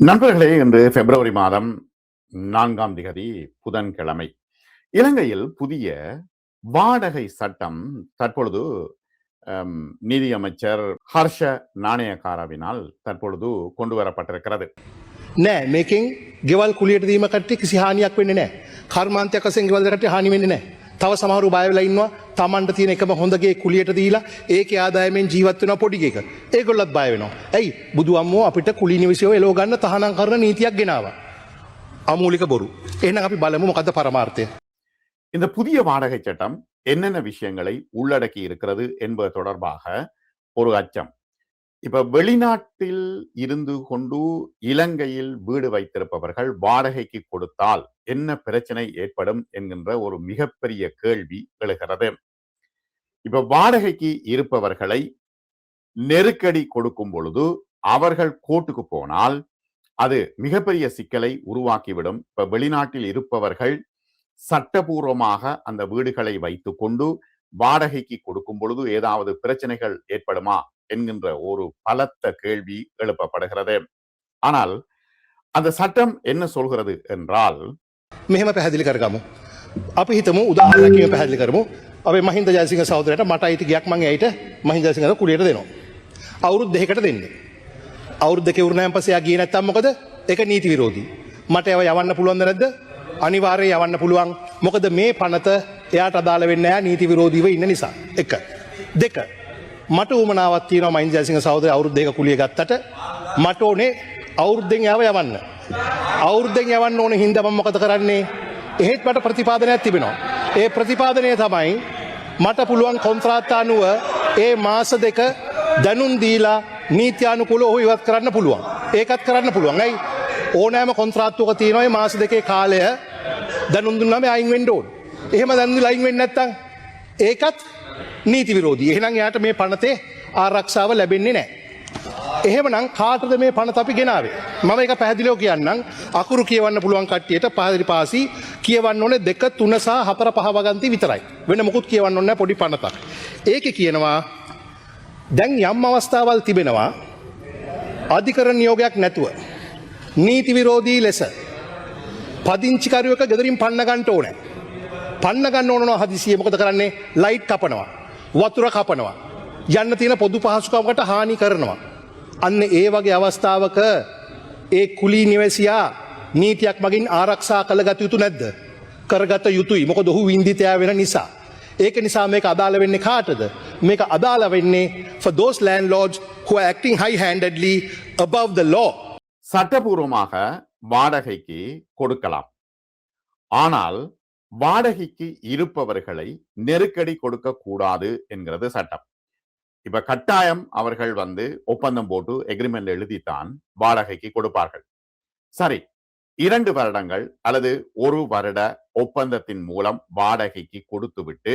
நண்பர்களே இன்று பிப்ரவரி மாதம் நான்காம் திகதி புதன்கிழமை இலங்கையில் புதிய வாடகை சட்டம் தற்பொழுது அம், நீதியமைச்சர் ஹர்ஷ நாணயக்காரவினால் தற்பொழுது கொண்டு வரப்பட்டிருக்கிறது නෑ මේකින් ගෙවල් කුලියට දීම කට්ටි කිසි හානියක් වෙන්නේ නෑ කර්මාන්තයක් වසෙන් ගෙවල් කට හානි වෙන්නේ නෑ තව සමහරු බයවෙලා ඉන්නවා තමන්ට තියෙන එකම හොඳගේ කුලියට දීලා ඒක ආදායමෙන් ජීවත් වෙන පොඩි එක ඒගොල්ලත් බය වෙනවා ඇයි බුදු අම්මෝ අපිට කුලි නිවසියෝ එලෝ ගන්න තහනම් කරන නීතියක් ගෙනාවා අමූලික බොරු එහෙනම් අපි බලමු මොකද්ද පරමාර්ථය இந்த புதிய வாடகை சட்டம் என்னென்ன விஷயங்களை உள்ளடக்கி இருக்கிறது என்பது தொடர்பாக ஒரு அச்சம் இப்ப வெளிநாட்டில் இருந்து கொண்டு இலங்கையில் வீடு வைத்திருப்பவர்கள் வாடகைக்கு கொடுத்தால் என்ன பிரச்சனை ஏற்படும் என்கின்ற ஒரு மிகப்பெரிய கேள்வி எழுகிறது. இப்ப வாடகைக்கு இருப்பவர்களை நெருக்கடி கொடுக்கும் பொழுது அவர்கள் கோர்ட்டுக்கு போனால் அது மிகப்பெரிய சிக்கலை உருவாக்கிவிடும். இப்ப வெளிநாட்டில் இருப்பவர்கள் சட்டபூர்வமாக அந்த வீடுகளை வைத்துக்கொண்டு வாடகைக்கு கொடுக்கும் பொழுது ஏதாவது பிரச்சனைகள் ஏற்படுமா? என்கின்ற ஒரு பலத்த கேள்வி எழுப்பப்படுகிறது ஆனால் அந்த சட்டம் என்ன சொல்கிறது என்றால் මෙහෙම පැහැදිලි කරගමු අපි හිතමු උදාහරණකින් පැහැදිලි කරමු අපේ මහින්ද ජයසිංහ සහෝදරයට මට අයිති ගයක් මං ඇයිට මහින්ද ජයසිංහට කුලියට දෙනවා අවුරුදු දෙකකට දෙන්නේ අවුරුදු දෙක වුණාන් පස්සේ එයා ගියේ නැත්තම් මොකද ඒක නීති විරෝධී මට ඒව යවන්න පුළුවන්ද නැද්ද අනිවාර්යයෙන් යවන්න පුළුවන් මොකද මේ පනත එයාට අදාළ වෙන්නේ නැහැ නීති විරෝධීව ඉන්න නිසා එක දෙක මට උමනාවක් තියෙනවා මහින්ද ජයසිංහ සහෝදරය අවුරුදු දෙක කුලිය ගත්තට. මට ඕනේ අවුරුද්දෙන් යාව යවන්න. අවුරුද්දෙන් යවන්න ඕන හින්දා මම මොකද කරන්නේ? එහෙත් මට ප්‍රතිපාදනයක් තිබෙනවා. ඒ ප්‍රතිපාදනය තමයි මට පුළුවන් කොන්ත්‍රාත්ත අනුව ඒ මාස දෙක දැනුම් දීලා නීත්‍යානුකූලව ඔහු ඉවත් කරන්න පුළුවන්. ඒකත් කරන්න පුළුවන්. ඇයි? ඕනෑම කොන්ත්‍රාත්තුවක තියෙනවා මේ මාස දෙකේ කාලය දැනුම් දුන්නාම අයින් වෙන්න ඕන. එහෙම දැනුම් දීලා අයින් වෙන්නේ නැත්තම් ඒකත් නීති විරෝධී. එහෙනම් එයාට මේ පනතේ ආරක්ෂාව ලැබෙන්නේ නැහැ. එහෙමනම් කාටද මේ පනත අපි ගෙනාවේ? මම එක පැහැදිලිව කියන්නම්. අකුරු කියවන්න පුළුවන් කට්ටියට පහදිරි පාසි කියවන්න ඕනේ දෙක තුන සහ හතර පහ වගන්ති විතරයි. වෙන මොකුත් කියවන්න ඕනේ නැහැ පොඩි පනතක්. ඒකේ කියනවා දැන් යම් අවස්ථාවල් තිබෙනවා අධිකරණ නියෝගයක් නැතුව නීති විරෝධී ලෙස පදිංචිකරුවක ගෙදරින් පන්න ගන්ට ඕනෑ. පන්න ගන්න ඕනවා හදිසිය මොකද කරන්නේ? ලයිට් කපනවා. වතුර කපනවා යන්න තියෙන පොදු පහසුකමකට හානි කරනවා අන්න ඒ වගේ අවස්ථාවක ඒ කුලී නිවැසියා නීතියක් මගින් ආරක්ෂා කළ ගත යුතු නැද්ද කරගත යුතුයි මොක දොහු වින්දිතයා වෙන නිසා ඒක නිසා මේක අදාළ වෙන්නේ කාටද මේක අදාළ වෙන්නේ for those landlords who are acting high handedly above the law சட்டபூர்வமாக வாடகைக்கு கொடுக்கலாம் ஆனால் வாடகைக்கு இருப்பவர்களை நெருக்கடி கொடுக்க கூடாது என்கிறது சட்டம். இப்ப கட்டாயம் அவர்கள் வந்து ஒப்பந்தம் போட்டு எக்ரிமெண்ட் எழுதித்தான் வாடகைக்கு கொடுப்பார்கள். சரி இரண்டு வருடங்கள் அல்லது ஒரு வருட ஒப்பந்தத்தின் மூலம் வாடகைக்கு கொடுத்துவிட்டு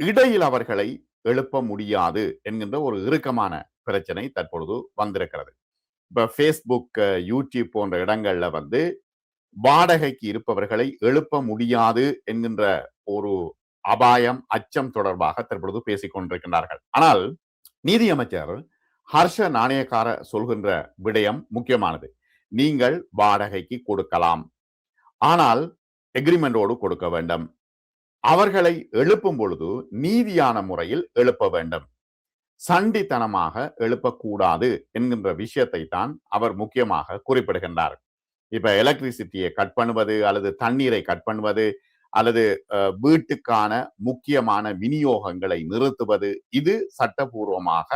இடையில் அவர்களை எழுப்ப முடியாது என்கின்ற ஒரு இறுக்கமான பிரச்சனை தற்பொழுது வந்திருக்கிறது. இப்ப ஃபேஸ்புக் யூடியூப் போன்ற இடங்கள்ல வந்து வாடகைக்கு இருப்பவர்களை எழுப்ப முடியாது என்கின்ற ஒரு அபாயம் அச்சம் தொடர்பாக தற்பொழுது பேசிக் கொண்டிருக்கின்றார்கள். ஆனால் நீதியமைச்சர் ஹர்ஷ நாணயக்கார சொல்கின்ற விடயம் முக்கியமானது. நீங்கள் வாடகைக்கு கொடுக்கலாம். ஆனால் எக்ரிமெண்டோடு கொடுக்க வேண்டும். அவர்களை எழுப்பும் பொழுது நீதியான முறையில் எழுப்ப வேண்டும். சண்டித்தனமாக எழுப்பக்கூடாது என்கின்ற விஷயத்தை தான் அவர் முக்கியமாக குறிப்பிடுகின்றார். இப்ப எலக்ட்ரிசிட்டியை கட் பண்ணுவது அல்லது தண்ணீரை கட் பண்ணுவது அல்லது அஹ், வீட்டுக்கான முக்கியமான விநியோகங்களை நிறுத்துவது இது சட்டபூர்வமாக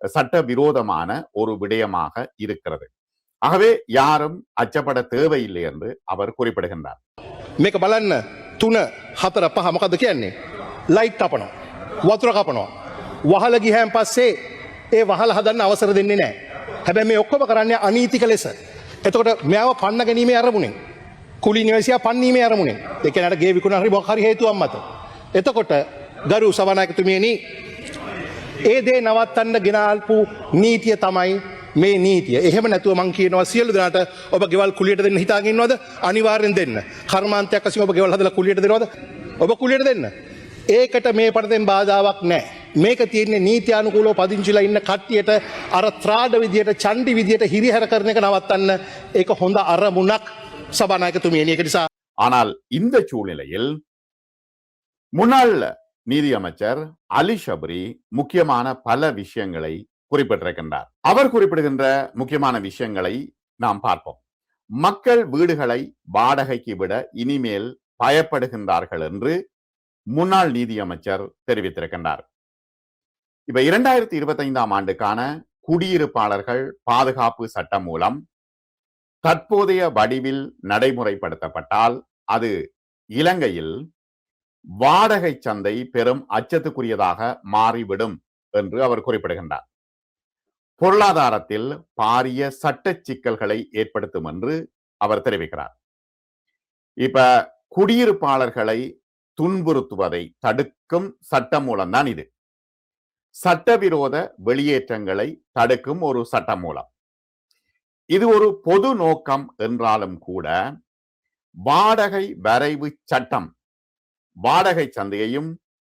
சட்டவிரோதமான ஒரு விடயமாக இருக்கிறது ஆகவே யாரும் அச்சப்பட தேவையில்லை என்று அவர் குறிப்பிடுகின்றார் මේක බලන්න තුන හතර පහ මොකද කියන්නේ ලයිට් කපනවා වතුර කපනවා වහල ගිහැන් පස්සේ ඒ වහල හදන්න අවසර දෙන්නේ නෑ හැබැ මේ ඔක්කොම කරන්නේ අනීතික ලෙස එතකොට මෙයාව පන්න ගැනීමේ අරමුණෙන් කුලි නිවසියා පන්නීමේ අරමුණෙන්. එකනට ගේ විකුණ හරි මොහරි හේතුවක් මත. එතකොට ගරු සවනායකතුමියනි ඒ දේ නවත්තන්න ගෙනාල්පු නීතිය තමයි මේ නීතිය. එහෙම නැතුව මං කියනවා සියලු දෙනාට ඔබ ගෙවල් කුලියට දෙන්න හිතාගෙනවද අනිවාර්යෙන් දෙන්න. කර්මාන්තයක් වශයෙන් ඔබ ගෙවල් හදලා කුලියට දෙනවද? ඔබ කුලියට දෙන්න. ඒකට මේ පනතෙන් බාධාවක් නැහැ. මේක තියෙන්නේ නීතියානුකූලව පදිංචිලා ඉන්න කට්ටියට අර ත්‍රාඩ විදියට චණ්ඩි විදියට හිරිහැර කරන එක නවත්තන්න ඒක හොඳ අරමුණක් සභානායකතුමියනි ඒක නිසා ஆனால் இந்த சூழ்நிலையில் முன்னாள் நீதியமைச்சர் அலி ஷபரி முக்கியமான பல விஷயங்களை குறிப்பிட்டிருக்கின்றார் அவர் குறிப்பிடுகின்ற முக்கியமான விஷயங்களை நாம் பார்ப்போம் மக்கள் வீடுகளை வாடகைக்கு விட இனிமேல் பயப்படுகின்றார்கள் என்று முன்னாள் நீதியமைச்சர் தெரிவித்திருக்கின்றார் இப்ப இரண்டாயிரத்தி இருபத்தைந்தாம் ஆண்டுக்கான குடியிருப்பாளர்கள் பாதுகாப்பு சட்டம் மூலம் தற்போதைய வடிவில் நடைமுறைப்படுத்தப்பட்டால் அது இலங்கையில் வாடகை சந்தை பெரும் அச்சத்துக்குரியதாக மாறிவிடும் என்று அவர் குறிப்பிடுகின்றார். பொருளாதாரத்தில் பாரிய சட்ட சிக்கல்களை ஏற்படுத்தும் என்று அவர் தெரிவிக்கிறார். இப்ப குடியிருப்பாளர்களை துன்புறுத்துவதை தடுக்கும் சட்டம் மூலம்தான் இது. சட்டவிரோத வெளியேற்றங்களை தடுக்கும் ஒரு சட்டம் மூலம் இது ஒரு பொது நோக்கம் என்றாலும் கூட வாடகை வரைவு சட்டம் வாடகை சந்தையையும்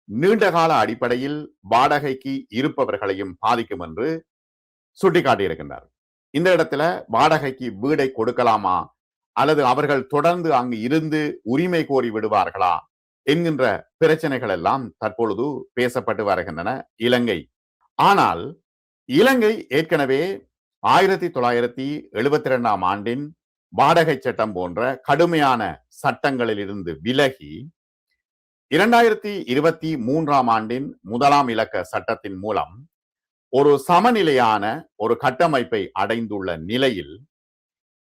நீண்டகால அடிப்படையில் வாடகைக்கு இருப்பவர்களையும் பாதிக்கும் என்று சுட்டிக்காட்டியிருக்கின்றார். இந்த இடத்துல வாடகைக்கு வீடை கொடுக்கலாமா? அல்லது அவர்கள் தொடர்ந்து அங்கு இருந்து உரிமை கோரி விடுவார்களா? என்கின்ற பிரச்சனைகள் எல்லாம் தற்பொழுது பேசப்பட்டு வருகின்றன இலங்கை. ஆனால் இலங்கை ஏற்கனவே ஆயிரத்தி தொள்ளாயிரத்தி எழுபத்தி ரெண்டாம் ஆண்டின் வாடகை சட்டம் போன்ற கடுமையான சட்டங்களில் இருந்து விலகி இரண்டாயிரத்தி இருபத்தி மூன்றாம் ஆண்டின் முதலாம் இலக்க சட்டத்தின் மூலம் ஒரு சமநிலையான ஒரு கட்டமைப்பை அடைந்துள்ள நிலையில்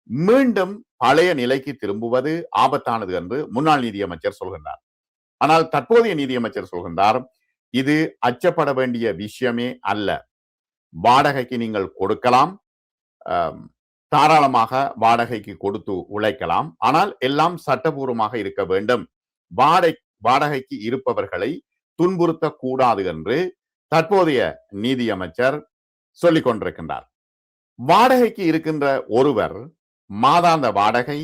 மீண்டும் பழைய நிலைக்கு திரும்புவது ஆபத்தானது என்று முன்னாள் நீதியமைச்சர் சொல்கின்றார். ஆனால் தற்போதைய நீதியமைச்சர் சொல்கின்றார் இது அச்சப்பட வேண்டிய விஷயமே அல்ல. வாடகைக்கு நீங்கள் கொடுக்கலாம் தாராளமாக வாடகைக்கு கொடுத்து உழைக்கலாம். ஆனால் எல்லாம் சட்டபூர்வமாக இருக்க வேண்டும். வாடகை வாடகைக்கு இருப்பவர்களை துன்புறுத்தக்கூடாது என்று தற்போதைய நீதியமைச்சர் சொல்லிக் கொண்டிருக்கின்றார். வாடகைக்கு இருக்கின்ற ஒருவர் மாதாந்த வாடகை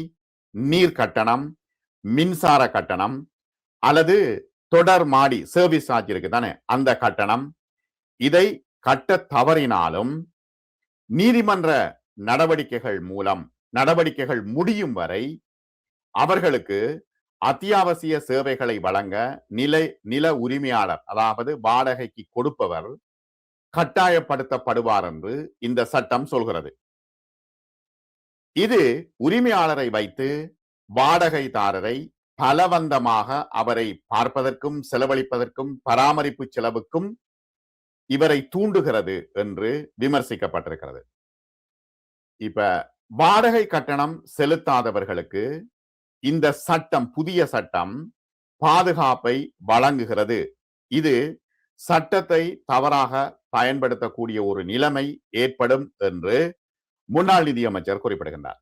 நீர் கட்டணம் மின்சார கட்டணம் அல்லது தொடர் மாடி சர்வீஸ் சார்ஜ் இருக்கு தானே? அந்த கட்டணம். இதை கட்ட தவறினாலும் நீதிமன்ற நடவடிக்கைகள் மூலம் நடவடிக்கைகள் முடியும் வரை அவர்களுக்கு அத்தியாவசிய சேவைகளை வழங்க நிலை நில உரிமையாளர் அதாவது வாடகைக்கு கொடுப்பவர் கட்டாயப்படுத்தப்படுவார் என்று இந்த சட்டம் சொல்கிறது. இது உரிமையாளரை வைத்து வாடகைதாரரை பலவந்தமாக அவரை பார்ப்பதற்கும் செலவழிப்பதற்கும் பராமரிப்பு செலவுக்கும் இவரை தூண்டுகிறது என்று விமர்சிக்கப்பட்டிருக்கிறது. இப்ப வாடகை கட்டணம் செலுத்தாதவர்களுக்கு இந்த சட்டம் புதிய சட்டம் பாதுகாப்பை வழங்குகிறது. இது சட்டத்தை தவறாக பயன்படுத்தக்கூடிய ஒரு நிலைமை ஏற்படும் என்று முன்னாள் நிதியமைச்சர் குறிப்பிடுகின்றார்.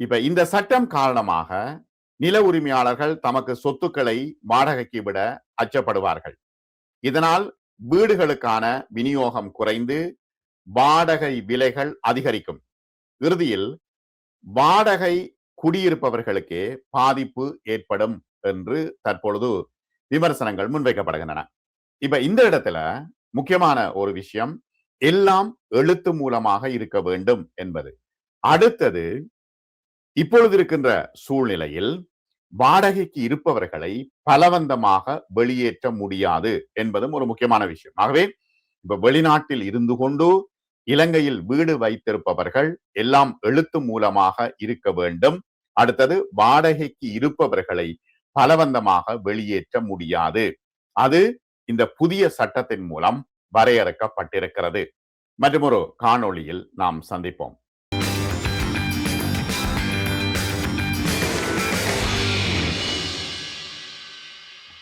இப்ப இந்த சட்டம் காரணமாக நில உரிமையாளர்கள் தமக்கு சொத்துக்களை வாடகைக்கு விட அச்சப்படுவார்கள். இதனால் வீடுகளுக்கான விநியோகம் குறைந்து வாடகை விலைகள் அதிகரிக்கும். இறுதியில் வாடகை குடியிருப்பவர்களுக்கே பாதிப்பு ஏற்படும் என்று தற்பொழுது விமர்சனங்கள் முன்வைக்கப்படுகின்றன. இப்ப இந்த இடத்துல முக்கியமான ஒரு விஷயம் எல்லாம் எழுத்து மூலமாக இருக்க வேண்டும் என்பது. அடுத்தது இப்பொழுது இருக்கின்ற சூழ்நிலையில் வாடகைக்கு இருப்பவர்களை பலவந்தமாக வெளியேற்ற முடியாது என்பதும் ஒரு முக்கியமான விஷயம். ஆகவே இப்ப வெளிநாட்டில் இருந்து கொண்டு இலங்கையில் வீடு வைத்திருப்பவர்கள் எல்லாம் எழுத்து மூலமாக இருக்க வேண்டும். அடுத்தது வாடகைக்கு இருப்பவர்களை பலவந்தமாக வெளியேற்ற முடியாது. அது இந்த புதிய சட்டத்தின் மூலம் வரையறுக்கப்பட்டிருக்கிறது. மற்றொரு காணொளியில் நாம் சந்திப்போம்.